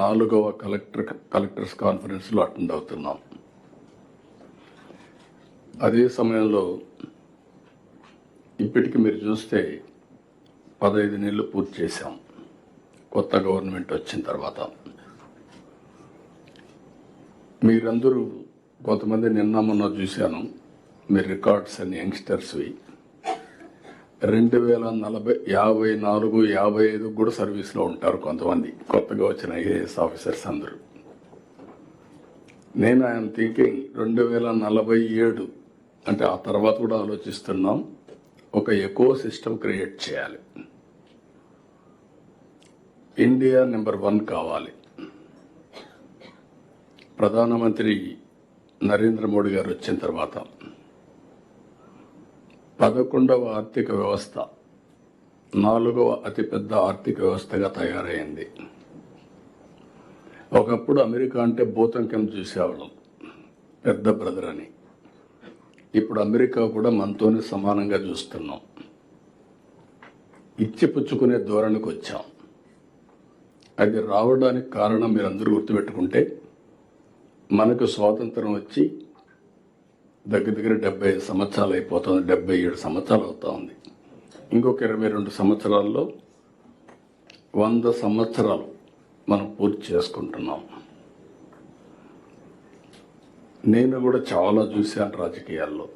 నాలుగవ collector collectors కాన్ఫరెన్స్లో attend అవుతున్నాం. అదే సమయంలో ఇప్పటికి మీరు చూస్తే పదహైదు నెలలు పూర్తి చేశాం. కొత్త గవర్నమెంట్ వచ్చిన తర్వాత. మీరందరూ కొంతమంది నిన్న మొన్న చూశాను. మీ రికార్డ్స్ అని యంగ్స్టర్స్వి. రెండు వేల నలభై యాభై నాలుగు యాభై ఐదు కూడా సర్వీస్లో ఉంటారు కొంతమంది. కొత్తగా వచ్చిన ఐఏఎస్ ఆఫీసర్స్ అందరూ. నేను ఐఎమ్ థింకింగ్ రెండు వేల నలభై ఏడు అంటే ఆ తర్వాత కూడా ఆలోచిస్తున్నాం ఒక ఎకో సిస్టమ్ క్రియేట్ చేయాలి. ఇండియా నెంబర్ వన్ కావాలి. ప్రధానమంత్రి నరేంద్ర మోడీ గారు వచ్చిన తర్వాత పదకొండవ ఆర్థిక వ్యవస్థ నాలుగవ అతిపెద్ద ఆర్థిక వ్యవస్థగా తయారైంది. ఒకప్పుడు అమెరికా అంటే భూతంకం చూసేవాళ్ళం పెద్ద బ్రదర్ అని. ఇప్పుడు అమెరికా కూడా మనతోనే సమానంగా చూస్తున్నాం. ఇచ్చిపుచ్చుకునే ధోరణికి వచ్చాం. అది రావడానికి కారణం మీరు అందరూ గుర్తుపెట్టుకుంటే మనకు స్వాతంత్రం వచ్చి దగ్గర దగ్గర డెబ్బై ఐదు సంవత్సరాలు అయిపోతుంది డెబ్బై ఏడు సంవత్సరాలు అవుతా ఉంది. ఇంకొక ఇరవై రెండు సంవత్సరాల్లో వంద సంవత్సరాలు మనం పూర్తి చేసుకుంటున్నాం. నేను కూడా చాలా చూశాను రాజకీయాల్లో.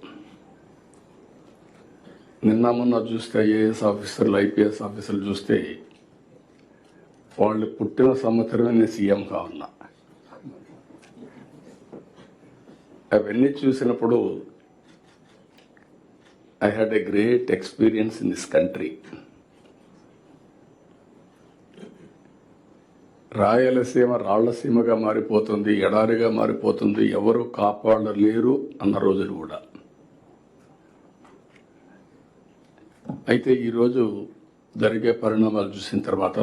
నిన్న మొన్న చూస్తే ఐఏఎస్ ఆఫీసర్లు ఐపీఎస్ ఆఫీసర్లు చూస్తే వాళ్ళు పుట్టిన సంవత్సరమే నేను సీఎంగా ఉన్నా. అవన్నీ చూసినప్పుడు I had a great experience in this country Rayalaseema రాళ్ళసీమగా మారిపోతుంది ఎడారిగా మారిపోతుంది ఎవరు కాపాడలేరు అన్న రోజులు కూడా. అయితే ఈరోజు జరిగే పరిణామాలు చూసిన తర్వాత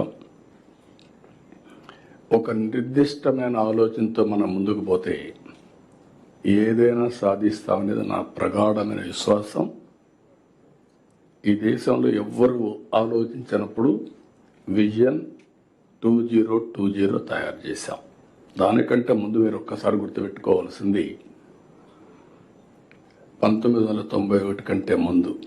ఒక నిర్దిష్టమైన ఆలోచనతో మనం ముందుకు పోతే ఏదైనా సాధిస్తామనేది నా ప్రగాఢమైన విశ్వాసం. ఈ దేశంలో ఎవ్వరు ఆలోచించినప్పుడు vision two zero two zero తయారు చేశాం. దానికంటే ముందు మీరు ఒక్కసారి గుర్తుపెట్టుకోవాల్సింది పంతొమ్మిది వందల తొంభై ఒకటి కంటే ముందు.